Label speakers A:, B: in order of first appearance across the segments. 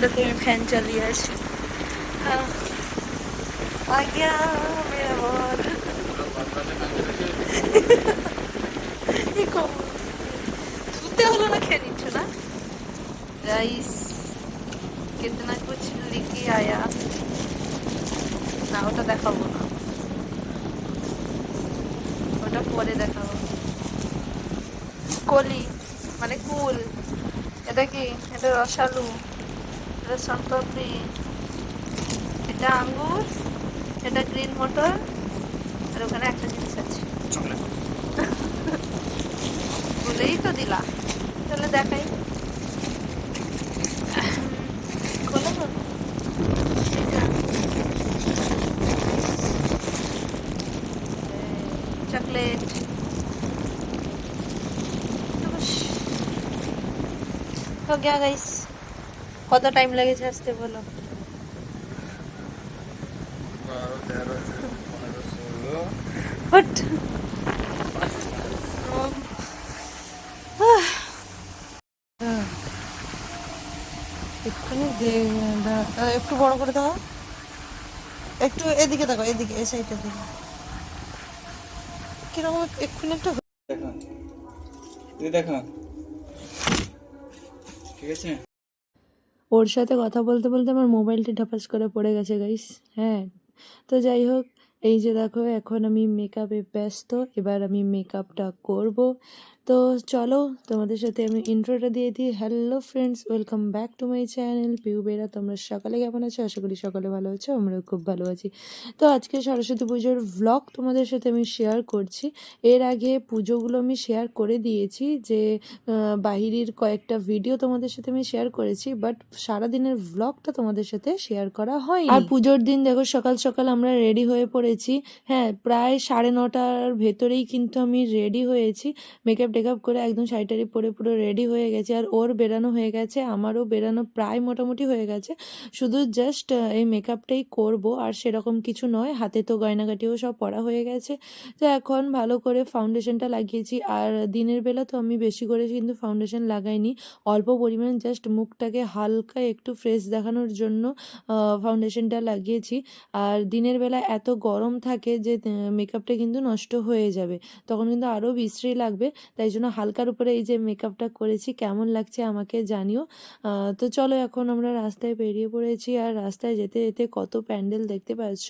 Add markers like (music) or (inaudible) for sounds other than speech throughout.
A: দেখো আমি ফ্যান চালিয়ে আছি হ্যাঁ আজ্ঞা মেরা বর এই কম ধুতে হলো না খেয়ে নিচ্ছ না রাইস कितना कुछ लेके आया না ওটা দেখাবো না ওটা পরে দেখাবো কলি মানে কুল এটা কি এটা রসালু এটা সনপাপড়ি এটা আঙ্গুর এটা গ্রিন মটর আর ওখানে একটা জিনিস আছে (laughs) বলেই তো দিলা তাহলে দেখাই খোলো তো। এটা। চকলেট हो गया गाइस কত টাইম লেগেছে আসতে বলো?
B: একটু বড় করে দাও। একটু এদিকে দেখো এদিকে এই সাইডের দিকে। কীরকম এক্ষুনি একটা
C: দেখা। তুই দেখা। ঠিক আছে?
A: ওর সাথে কথা বলতে বলতে আমার মোবাইলটি ঢাপাস করে পড়ে গেছে গাইস হ্যাঁ। তো যাই হোক, এই যে দেখো, এখন আমি মেকআপে ব্যস্ত, এবার আমি মেকআপটা করব। তো চলো, তোমাদের সাথে আমি ইন্ট্রোটা দিয়ে দিই। Hello friends welcome back to my channel Piu Bera তোমরা সকালে কেমন আছো? আশা করি সকালে ভালো আছো, আমরাও খুব ভালো আছি। তো আজকে সরস্বতী পুজোর ভ্লগ তোমাদের সাথে আমি শেয়ার করছি। এর আগে পুজোগুলো আমি শেয়ার করে দিয়েছি যে বাহিরের কয়েকটা ভিডিও তোমাদের সাথে আমি শেয়ার করেছি বাট সারাদিনের ভ্লগটা তোমাদের সাথে শেয়ার করা হয় আর পুজোর দিন দেখো, সকাল সকাল আমরা রেডি হয়ে পড়েছি। হ্যাঁ প্রায় সাড়ে নটার ভেতরেই কিন্তু আমি রেডি হয়েছি। মেকআপ টেকআপ করে একদম শাড়ি টাড়ি পরে পুরো রেডি হয়ে গেছে আর ওর বেরানো হয়ে গেছে, আমারও বেরানো প্রায় মোটামুটি হয়ে গেছে। শুধু জাস্ট এই মেকআপটাই করব আর সেরকম কিছু নয়, হাতে তো গয়নাগাটিও সব পরা হয়ে গেছে। তো এখন ভালো করে ফাউন্ডেশনটা লাগিয়েছি আর দিনের বেলা তো আমি বেশি করে কিন্তু ফাউন্ডেশন লাগাইনি, অল্প পরিমাণ জাস্ট মুখটাকে হালকা একটু ফ্রেশ দেখানোর জন্য ফাউন্ডেশনটা লাগিয়েছি। আর দিনের বেলা এত গরম থাকে যে মেকআপটা কিন্তু নষ্ট হয়ে যাবে, তখন কিন্তু আরও বিশ্রী লাগবে। তাই জন্য হালকার উপরে এই যে মেকআপটা করেছি, কেমন লাগছে আমাকে জানিও। তো চলো এখন আমরা রাস্তায় বেরিয়ে পড়েছি আর রাস্তায় যেতে যেতে কত প্যান্ডেল দেখতে পাচ্ছ।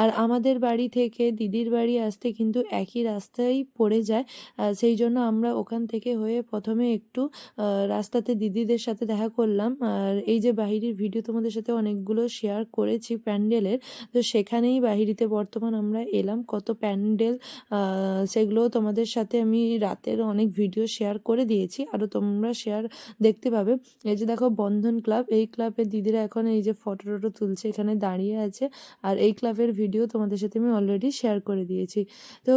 A: আর আমাদের বাড়ি থেকে দিদির বাড়ি আসতে কিন্তু একই রাস্তায় পড়ে যায়। সেই জন্য আমরা ওখান থেকে হয়ে প্রথমে একটু রাস্তাতে দিদিদের সাথে দেখা করলাম। আর এই যে বাহিরের ভিডিও তোমাদের সাথে অনেকগুলো শেয়ার করেছি প্যান্ডেলের, তো সেখানেই বাহিরিতে বর্তমান আমরা এলাম। কত প্যান্ডেল সেগুলো তোমাদের সাথে আমি রাতের অনেক ভিডিও শেয়ার করে দিয়েছি। আরও তোমরা শেয়ার দেখতে পাবে। এই যে দেখো, বন্ধন ক্লাব এই ক্লাবের দিদিরা এখন এই যে ফটো টটো তুলছে, এখানে দাঁড়িয়ে আছে। আর এই ক্লাবের ভিডিও তোমাদের সাথে আমি অলরেডি শেয়ার করে দিয়েছি। তো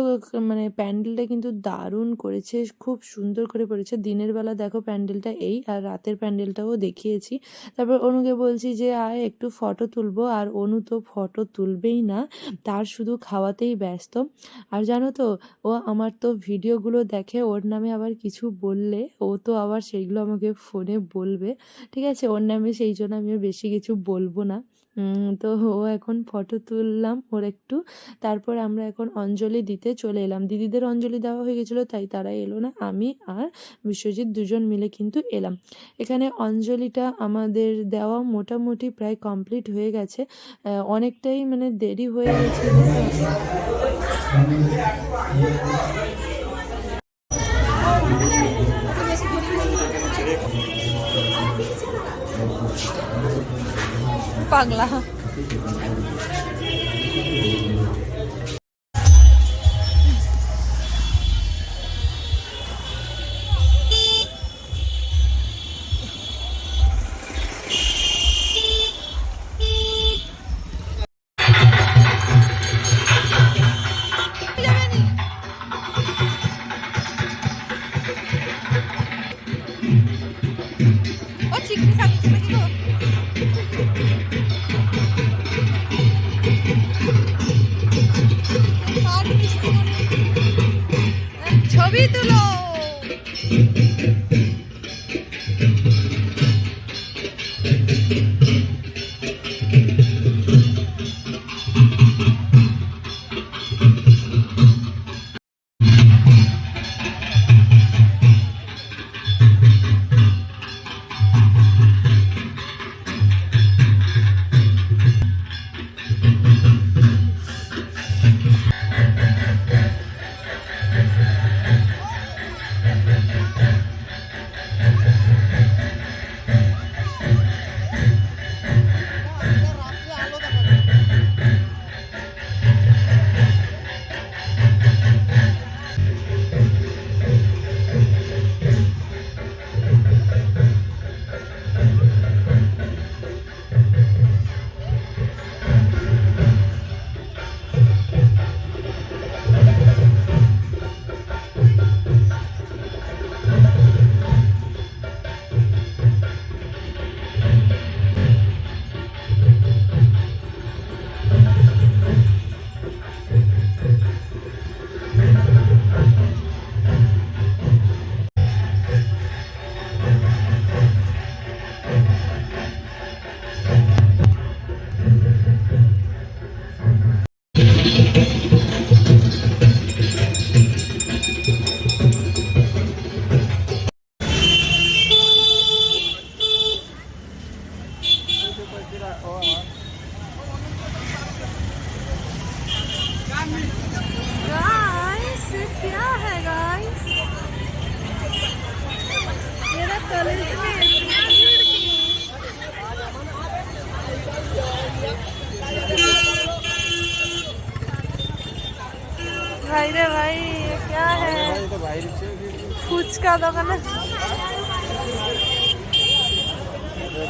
A: মানে প্যান্ডেলটা কিন্তু দারুণ করেছে, খুব সুন্দর করে করেছে দিনের বেলা দেখো প্যান্ডেলটা এই, আর রাতের প্যান্ডেলটাও দেখিয়েছি। তারপর অনুকে বলছি যে, আয়, একটু ফটো তুলবো। আর অনু তো ফটো তুলবেই না, তার শুধু খাওয়াতেই ব্যস্ত। আর জানো তো, ও আমার তো ভিডিওগুলো দেখে, ওর নামে আবার কিছু বললে, ও তো আবার সেইগুলো আমাকে ফোনে বলবে, ঠিক আছে? ওর নামে সেই জন্য আমি বেশি কিছু বলব না। তো ও এখন ফটো তুললাম ওর একটু, তারপর আমরা এখন অঞ্জলি দিতে চলে এলাম। দিদিদের অঞ্জলি দেওয়া হয়ে গেছিল, তাই তারা এলো না, আমি আর বিশ্বজিৎ দুজন মিলে কিন্তু এলাম। এখানে অঞ্জলিটা আমাদের দেওয়া মোটামুটি প্রায় কমপ্লিট হয়ে গেছে। অনেকটাই মানে দেরি হয়ে গেছে। পাগলা। गाइस क्या है गाइस मेरा कॉलेज में
B: भाई रे भाई, ये क्या है? ফুচকা দোকানে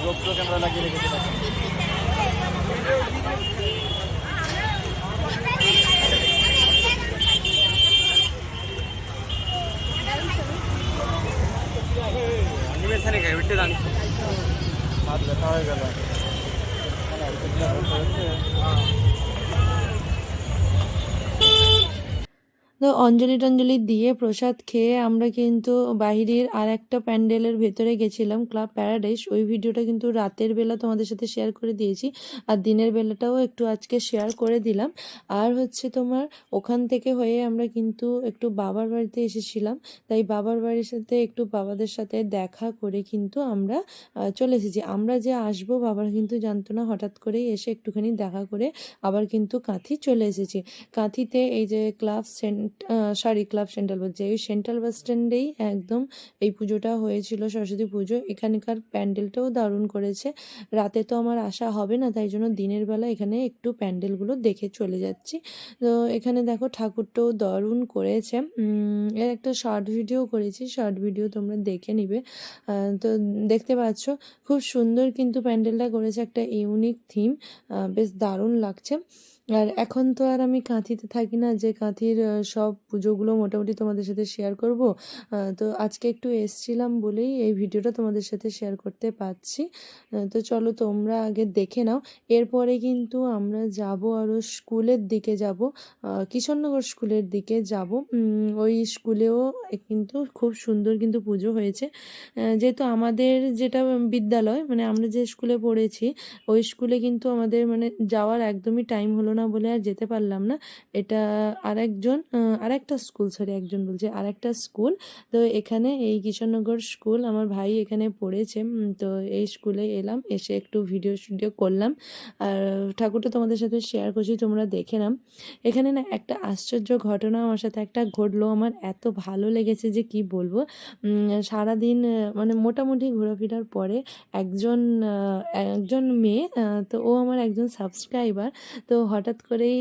C: গোপ্র ক্যামেরা লাগিয়ে রেখেছে হাত
A: তো অঞ্জলি টঞ্জলি দিয়ে প্রসাদ খেয়ে আমরা কিন্তু বাহিরের আর একটা প্যান্ডেলের ভেতরে গেছিলাম, ক্লাব প্যারাডাইস। ওই ভিডিওটা কিন্তু রাতের বেলা তোমাদের সাথে শেয়ার করে দিয়েছি আর দিনের বেলাটাও একটু আজকে শেয়ার করে দিলাম। আর হচ্ছে তোমার ওখান থেকে হয়ে আমরা কিন্তু একটু বাবার বাড়িতে এসেছিলাম, তাই বাবার বাড়ির সাথে একটু বাবাদের সাথে দেখা করে কিন্তু আমরা চলে এসেছি। আমরা যে আসব বাবার কিন্তু জানতো না, হঠাৎ করেই এসে একটুখানি দেখা করে আবার কিন্তু কাঁথি চলে এসেছি। কাঁথিতে এই যে club cent sorry club central বলছে এই সেন্ট্রাল বাস স্ট্যান্ডেই একদম এই পুজোটা হয়েছিল, সরস্বতী পুজো। এখানকার প্যান্ডেলটাও দারুণ করেছে। রাতে তো আমার আসা হবে না, তাই জন্য দিনের বেলা এখানে একটু প্যান্ডেলগুলো দেখে চলে যাচ্ছি। তো এখানে দেখো ঠাকুরটাও দারুণ করেছে। এর একটা শর্ট ভিডিও করেছি শর্ট ভিডিও তোমরা দেখে নিবে। তো দেখতে পাচ্ছ, খুব সুন্দর কিন্তু প্যান্ডেলটা করেছে একটা ইউনিক থিম বেশ দারুণ লাগছে। আর এখন তো আর আমি কাঁথিতে থাকি না, যে কাঁথির সব পুজোগুলো মোটামুটি তোমাদের সাথে শেয়ার করব। তো আজকে একটু এসছিলাম বলেই এই ভিডিওটা তোমাদের সাথে শেয়ার করতে পারছি। তো চলো তোমরা আগে দেখে নাও। এরপরে কিন্তু আমরা যাব আরও স্কুলের দিকে যাব। কিশোরনগর স্কুলের দিকে যাব। ওই স্কুলেও কিন্তু খুব সুন্দর কিন্তু পুজো হয়েছে। যেহেতু আমাদের যেটা বিদ্যালয় মানে আমরা যে স্কুলে পড়েছি, ওই স্কুলে কিন্তু আমাদের মানে যাওয়ার একদমই টাইম হলো না বলে আর যেতে পারলাম না। এটা আরেকজন আরেকটা স্কুল সরি একজন বলছে, আরেকটা স্কুল। তো এখানে এই কিশোরনগর স্কুল আমার ভাই এখানে পড়েছে তো এই স্কুলে এলাম, এসে একটু ভিডিও স্টুডিও করলাম। আর ঠাকুরটা তোমাদের সাথে শেয়ার করছি, তোমরা দেখে নাম এখানে না একটা আশ্চর্য ঘটনা আমার সাথে একটা ঘটলো। আমার এত ভালো লেগেছে যে কি বলব। সারাদিন মানে মোটামুটি ঘোরাফেরার পরে একজন একজন মেয়ে তো ও আমার একজন সাবস্ক্রাইবার তো হঠাৎ করেই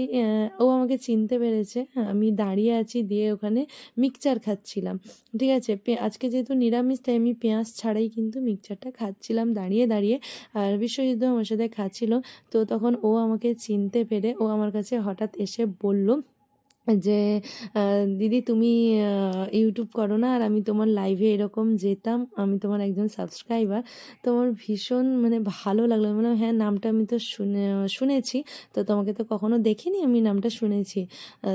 A: ও আমাকে চিনতে পেরেছে। আমি দাঁড়িয়ে আছি দিয়ে ওখানে মিক্সচার খাচ্ছিলাম, ঠিক আছে? আজকে যেহেতু নিরামিষ, তাই আমি পেঁয়াজ ছাড়াই কিন্তু মিক্সচারটা খাচ্ছিলাম দাঁড়িয়ে দাঁড়িয়ে। আর বিশ্বযুদ্ধ আমার সাথে খাচ্ছিল। তো তখন ও আমাকে চিনতে পেরে ও আমার কাছে হঠাৎ এসে বলল যে দিদি তুমি ইউটিউব করো না, আর আমি তোমার লাইভে এরকম যেতাম, আমি তোমার একজন সাবস্ক্রাইবার তোমার ভীষণ মানে ভালো লাগল। মানে হ্যাঁ নামটা আমি তো শুনে, শুনেছি, তো তোমাকে তো কখনো দেখিনি, আমি নামটা শুনেছি।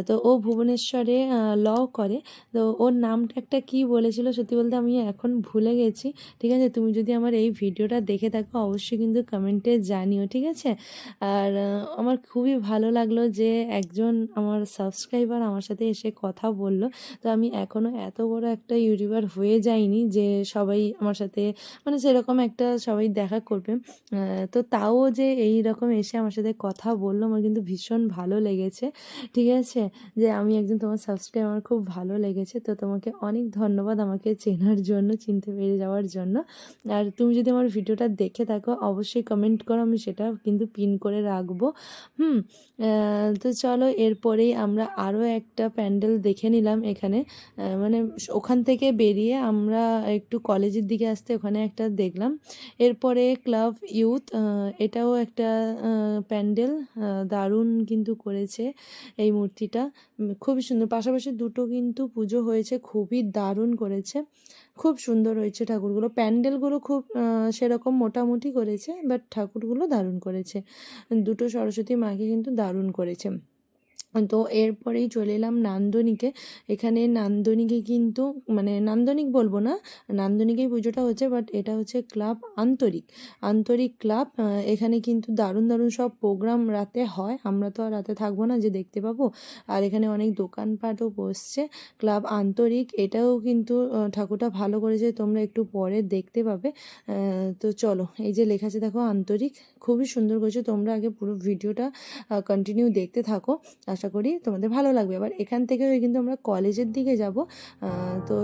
A: তো ও ভুবনেশ্বরে ল করে, তো ওর নামটা একটা কি বলেছিল সত্যি বলতে আমি এখন ভুলে গেছি, ঠিক আছে? তুমি যদি আমার এই ভিডিওটা দেখে থাকো, অবশ্যই কিন্তু কমেন্টে জানিও, ঠিক আছে? আর আমার খুবই ভালো লাগল যে একজন আমার সাবস্ক্রাইবার আমার সাথে এসে কথা বলল। তো আমি এখনও এত বড় একটা ইউটিউবার হয়ে যাইনি যে সবাই আমার সাথে মানে সেরকম একটা সবাই দেখা করবে। তো তাও যে এই রকম এসে আমার সাথে কথা বলল আমার কিন্তু ভীষণ ভালো লেগেছে। ঠিক আছে? যে আমি একজন তোমার সাবস্ক্রাইব আমার খুব ভালো লেগেছে। তো তোমাকে অনেক ধন্যবাদ আমাকে চেনার জন্য, চিনতে পেরে যাওয়ার জন্য। আর তুমি যদি আমার ভিডিওটা দেখে থাকো, অবশ্যই কমেন্ট করো, আমি সেটা কিন্তু পিন করে রাখব। হুম? তো চলো, এরপরেই আমরা আরও একটা প্যান্ডেল দেখে নিলাম এখানে। মানে ওখান থেকে বেরিয়ে আমরা একটু কলেজের দিকে আসতে ওখানে একটা দেখলাম। এরপরে ক্লাব ইউথ এটাও একটা প্যান্ডেল দারুণ কিন্তু করেছে এই মূর্তিটা। খুবই সুন্দর। পাশাপাশি দুটো কিন্তু পুজো হয়েছে, খুবই দারুণ করেছে। খুব সুন্দর হয়েছে ঠাকুরগুলো। প্যান্ডেলগুলো খুব সেরকম মোটামুটি করেছে, বাট ঠাকুরগুলো দারুণ করেছে। দুটো সরস্বতী মাকে কিন্তু দারুণ করেছে। তো এরপরেই চলে এলাম নান্দনিকে। এখানে নান্দনিকে কিন্তু মানে নান্দনিক বলব না, নান্দনিকেই পুজোটা হচ্ছে বাট এটা হচ্ছে ক্লাব আন্তরিক। আন্তরিক ক্লাব এখানে কিন্তু দারুণ দারুণ সব প্রোগ্রাম রাতে হয়। আমরা তো আর রাতে থাকব না যে দেখতে পাবো। আর এখানে অনেক দোকানপাটও বসছে ক্লাব আন্তরিক। এটাও কিন্তু ঠাকুরটা ভালো করেছে, তোমরা একটু পরে দেখতে পাবে। তো চলো, এই যে লেখা আছে দেখো, আন্তরিক। খুবই সুন্দর করেছে, তোমরা আগে পুরো ভিডিওটা কন্টিনিউ দেখতে থাকো। আশা করি তোমাদের ভালো লাগবে। এবার এখান থেকে কিন্তু আমরা কলেজের দিকে যাব। তো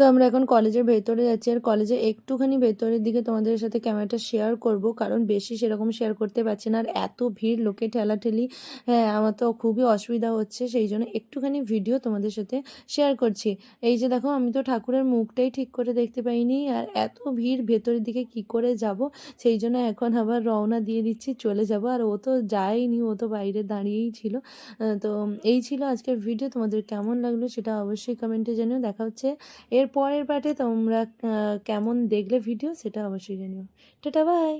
A: তো আমরা এখন কলেজের ভেতরে যাচ্ছি। আর কলেজে একটুখানি ভেতরের দিকে তোমাদের সাথে ক্যামেরাটা শেয়ার করব, কারণ বেশি সেরকম শেয়ার করতে পারছি না। আর এত ভিড়, লোকে ঠেলাঠেলি হ্যাঁ আমার তো খুবই অসুবিধা হচ্ছে, সেই জন্য একটুখানি ভিডিও তোমাদের সাথে শেয়ার করছি। এই যে দেখো, আমি তো ঠাকুরের মুখটাই ঠিক করে দেখতে পাইনি, আর এত ভিড় ভেতরের দিকে কি করে যাব? সেই জন্য এখন আবার রওনা দিয়ে দিচ্ছি, চলে যাব। আর ও তো যায়নি, ও তো বাইরে দাঁড়িয়েই ছিল। তো এই ছিল আজকের ভিডিও তোমাদের কেমন লাগল সেটা অবশ্যই কমেন্টে জানিও। দেখা হচ্ছে এর পরের পার্টে তোমরা কেমন দেখলে ভিডিও সেটা অবশ্যই জানিও। Tata bye